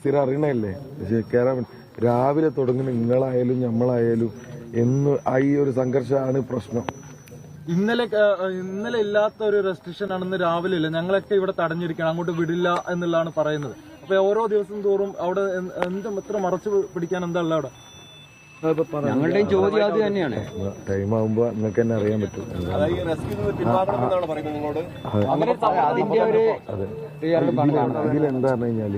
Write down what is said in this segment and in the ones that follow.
സ്ഥിരം അറിയണല്ലേ? പക്ഷെ കയറാൻ രാവിലെ തുടങ്ങുന്ന നിങ്ങളായാലും നമ്മളായാലും എന്ന് ആ ഈ ഒരു സംഘർഷമാണ് പ്രശ്നം. ഇന്നലെ ഇന്നലെ ഇല്ലാത്ത ഒരു റെസ്ട്രിക്ഷൻ ആണെന്ന് രാവിലെ ഇല്ല. ഞങ്ങളൊക്കെ ഇവിടെ തടഞ്ഞിരിക്കണം അങ്ങോട്ട് വിടില്ല എന്നുള്ളതാണ് പറയുന്നത്. അപ്പൊ ഓരോ ദിവസം തോറും അവിടെ എന്ത് എത്ര ഇത്ര മറച്ചു പിടിക്കാൻ എന്താ ഉള്ള അവിടെ? ഞങ്ങളുടെയും ചോദ്യം അത് തന്നെയാണ്. ടൈം ആകുമ്പോ നിങ്ങൾക്ക് തന്നെ അറിയാൻ പറ്റും. അതിന്റെ ഒരു ഇതിലെന്താ പറഞ്ഞു കഴിഞ്ഞാൽ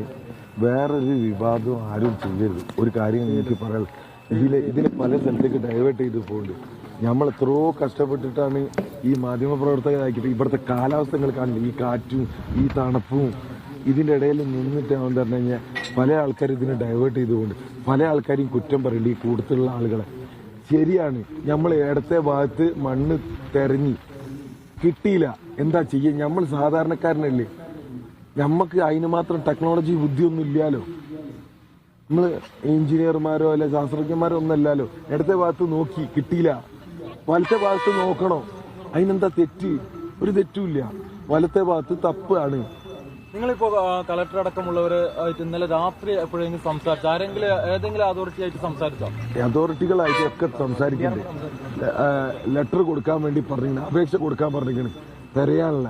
വേറൊരു വിവാദവും ആരും ചെയ്യരുത്. ഒരു കാര്യം എനിക്ക് പറയാം ഇതിലെ ഇതിനെ പല സ്ഥലത്തേക്ക് ഡൈവേർട്ട് ചെയ്ത് പോകുന്നുണ്ട് നമ്മൾ എത്രയോ കഷ്ടപ്പെട്ടിട്ടാണ് ഈ മാധ്യമ പ്രവർത്തകരാക്കിയിട്ട് ഇവിടുത്തെ കാലാവസ്ഥ നിങ്ങൾ കാണില്ല ഈ കാറ്റും ഈ തണുപ്പും. ഇതിന്റെ ഇടയിൽ നിന്നിട്ട് അവൻ പറഞ്ഞു കഴിഞ്ഞാൽ പല ആൾക്കാർ ഇതിനെ ഡൈവേർട്ട് ചെയ്തുകൊണ്ട് പല ആൾക്കാരും കുറ്റം പറയില്ല ഈ കൂടുതലുള്ള ആളുകളെ. ശരിയാണ്. നമ്മൾ ഇടത്തെ ഭാഗത്ത് മണ്ണ് തെരഞ്ഞി കിട്ടിയില്ല. എന്താ ചെയ്യുക നമ്മൾ സാധാരണക്കാരനല്ലേ. നമുക്ക് അതിന് മാത്രം ടെക്നോളജി ബുദ്ധിയൊന്നും ഇല്ലാലോ? നമ്മൾ എഞ്ചിനീയർമാരോ അല്ലെ ശാസ്ത്രജ്ഞന്മാരോ ഒന്നല്ലല്ലോ ഇടത്തെ ഭാഗത്ത് നോക്കി കിട്ടിയില്ല. വലത്തെ ഭാഗത്ത് നോക്കണോ? അതിനെന്താ തെറ്റ്? ഒരു തെറ്റുമില്ല വലത്തെ ഭാഗത്ത് തപ്പാണ്. നിങ്ങളിപ്പോ കളക്ടർ അടക്കമുള്ളവര് ആയിട്ട് ഇന്നലെ രാത്രി എപ്പോഴെങ്കിലും സംസാരിച്ചു? ആരെങ്കിലും ഏതെങ്കിലും അതോറിറ്റി ആയിട്ട് സംസാരിച്ചോ? അതോറിറ്റികളായിട്ട് ഒക്കെ സംസാരിക്കുന്നുണ്ട്. ലെറ്റർ കൊടുക്കാൻ വേണ്ടി പറഞ്ഞിരിക്കണം അപേക്ഷ കൊടുക്കാൻ പറഞ്ഞിരിക്കണം തിരയാനുള്ള.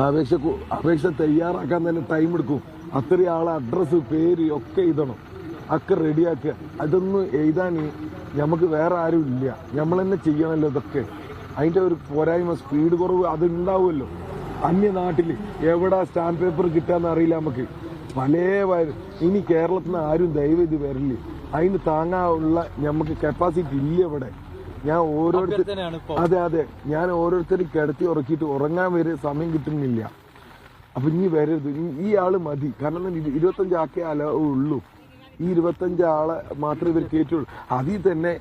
അപേക്ഷ അപേക്ഷ തയ്യാറാക്കാൻ തന്നെ ടൈം എടുക്കും. അത്രയും ആളെ അഡ്രസ്സ് പേര് ഒക്കെ എഴുതണം. ഒക്കെ റെഡിയാക്കുക അതൊന്നും എഴുതാൻ നമുക്ക് വേറെ ആരും ഇല്ല. നമ്മൾ തന്നെ ചെയ്യണമല്ലോ ഇതൊക്കെ. അതിന്റെ ഒരു പോരായ്മ സ്പീഡ് കുറവ് അത് ഉണ്ടാവുമല്ലോ അന്യ നാട്ടിൽ എവിടെ സ്റ്റാമ്പ് പേപ്പർ കിട്ടാന്ന് അറിയില്ല നമുക്ക് പല ഇനി കേരളത്തിൽ നിന്ന് ആരും ദയവ് ഇത് വരില്ല. അതിന് താങ്ങാനുള്ള നമുക്ക് കപ്പാസിറ്റി ഇല്ല ഇവിടെ. ഞാൻ ഓരോരുത്തർ അതെ അതെ. ഞാൻ ഓരോരുത്തരും കിടത്തി ഉറക്കിയിട്ട് ഉറങ്ങാൻ വരെ സമയം കിട്ടുന്നില്ല. അപ്പൊ ഇനി വരരുത്. ഈ ആൾ മതി. കാരണം ഇരുപത്തഞ്ച് ആക്കേ അലവ് ഉള്ളൂ. ഈ ഇരുപത്തഞ്ച് ആളെ മാത്രമേ ഇവർ കയറ്റുള്ളൂ അതിൽ തന്നെ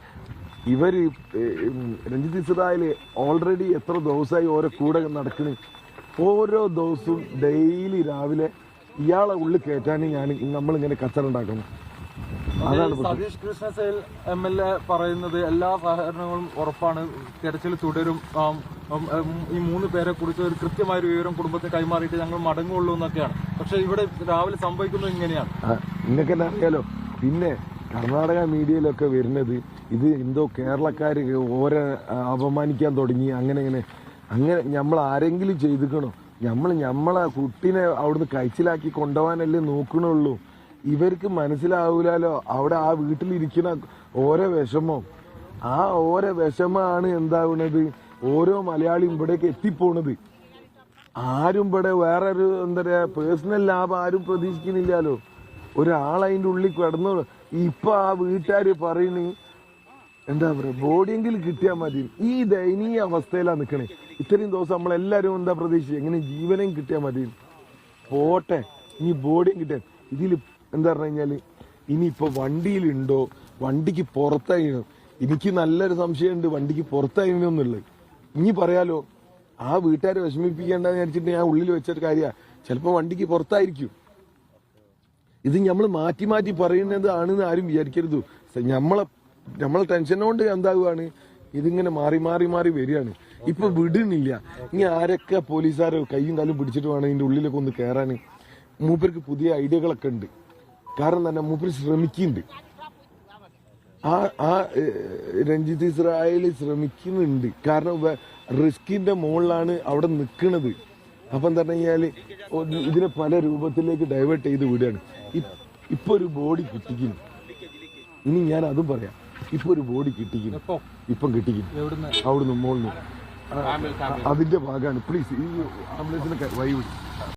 ഇവർ രഞ്ജിത് രഞ്ജിത്ത് ഇസ്രായേൽ ഓൾറെഡി എത്ര ദിവസമായി ഓരോ കൂടെ നടക്കണ്. ഓരോ ദിവസവും ഡെയിലി രാവിലെ ഇയാളെ ഉള്ളിൽ കയറ്റാൻ ഞാൻ നമ്മളിങ്ങനെ കച്ചറുണ്ടാക്കണം. സതീഷ് കൃഷ്ണസേൽ എം എൽ എ പറയുന്നത് എല്ലാ സഹകരണങ്ങളും ഉറപ്പാണ്. തെരച്ചിൽ തുടരും. ഈ മൂന്ന് പേരെ കുറിച്ച് ഒരു കൃത്യമായ വിവരം കുടുംബത്തിന് കൈമാറിയിട്ട് ഞങ്ങൾ മടങ്ങുള്ളൂ എന്നൊക്കെയാണ്. പക്ഷെ ഇവിടെ രാവിലെ സംഭവിക്കുന്നത് ഇങ്ങനെയാണ്. നിങ്ങൾക്ക് തന്നെ അറിയാലോ. പിന്നെ കർണാടക മീഡിയയിലൊക്കെ വരുന്നത് ഇത് എന്തോ കേരളക്കാർ ഓരോ അപമാനിക്കാൻ തുടങ്ങി അങ്ങനെ ഇങ്ങനെ. അങ്ങനെ നമ്മൾ ആരെങ്കിലും ചെയ്തിക്കണോ? നമ്മൾ നമ്മളെ കുട്ടീനെ അവിടുന്ന് കഴിച്ചിലാക്കി കൊണ്ടുപോകാനല്ലേ നോക്കണുള്ളൂ. ഇവർക്ക് മനസ്സിലാവൂലോ അവിടെ ആ വീട്ടിലിരിക്കുന്ന ഓരോ വിഷമം ആ ഓരോ വിഷമാണ് എന്താവുന്നത് ഓരോ മലയാളിയും ഇവിടേക്ക് എത്തിപ്പോണത്. ആരും ഇവിടെ വേറൊരു എന്താ പറയാ പേഴ്സണൽ ലാഭം ആരും പ്രതീക്ഷിക്കുന്നില്ലല്ലോ ഒരാൾ അതിന്റെ ഉള്ളിൽ കിടന്നു ഇപ്പൊ ആ വീട്ടുകാര് പറയുന്നു എന്താ പറയാ ബോഡിയെങ്കിലും കിട്ടിയാൽ മതി. ഈ ദയനീയ അവസ്ഥയിലാണ് നിൽക്കണേ ഇത്രയും ദിവസം നമ്മളെല്ലാരും എന്താ പ്രതീക്ഷിച്ചത് എങ്ങനെ ജീവനും കിട്ടിയാൽ മതി. പോട്ടെ ഇനി ബോഡിയും കിട്ടിയാൽ ഇതിൽ എന്താ പറഞ്ഞു കഴിഞ്ഞാൽ ഇനിയിപ്പോ വണ്ടിയിലുണ്ടോ? വണ്ടിക്ക് പുറത്തായിരുന്നു എനിക്ക് നല്ലൊരു സംശയമുണ്ട് വണ്ടിക്ക് പുറത്തായിരുന്നു എന്നുള്ളത്. ഇനി പറയാലോ ആ വീട്ടുകാരെ വിഷമിപ്പിക്കേണ്ടെന്ന് വിചാരിച്ചിട്ട് ഞാൻ ഉള്ളിൽ വെച്ചൊരു കാര്യമാണ് ചിലപ്പോൾ വണ്ടിക്ക് പുറത്തായിരിക്കും. ഇത് നമ്മൾ മാറ്റി മാറ്റി പറയുന്നത് ആണെന്ന് ആരും വിചാരിക്കരുത്. നമ്മളെ നമ്മളെ ടെൻഷൻ കൊണ്ട് എന്താകുവാണ്? ഇതിങ്ങനെ മാറി മാറി മാറി വരികയാണ്. ഇപ്പൊ വിടുന്നില്ല. ഇനി ആരൊക്കെ പോലീസുകാരോ കൈയും കാലും പിടിച്ചിട്ട് വേണം ഇതിന്റെ ഉള്ളിലൊക്കെ ഒന്ന് കയറാൻ മൂപ്പർക്ക് പുതിയ ഐഡിയകളൊക്കെ ഉണ്ട്. കാരണം തന്നെ മൂപ്പര് ശ്രമിക്കുന്നുണ്ട് ആ ആ രഞ്ജിത്ത് ഇസ്രായേൽ ശ്രമിക്കുന്നുണ്ട്. കാരണം റിസ്കിന്റെ മുകളിലാണ് അവിടെ നിൽക്കുന്നത് അപ്പം തന്നെ കഴിഞ്ഞാൽ ഇതിനെ പല രൂപത്തിലേക്ക് ഡൈവേർട്ട് ചെയ്ത് വിടുകയാണ്. ഇപ്പൊ ഒരു ബോഡി കിട്ടിക്കുന്നു ഇനി ഞാൻ അതും പറയാം. ഇപ്പൊ ഒരു ബോഡി കിട്ടിക്കുന്നു ഇപ്പം കിട്ടിക്കുന്നു അവിടുന്ന് മുകളിൽ അതിന്റെ ഭാഗമാണ്. പ്ലീസ് ഈ ആംബുലൻസിനൊക്കെ വൈവിടും വിടും.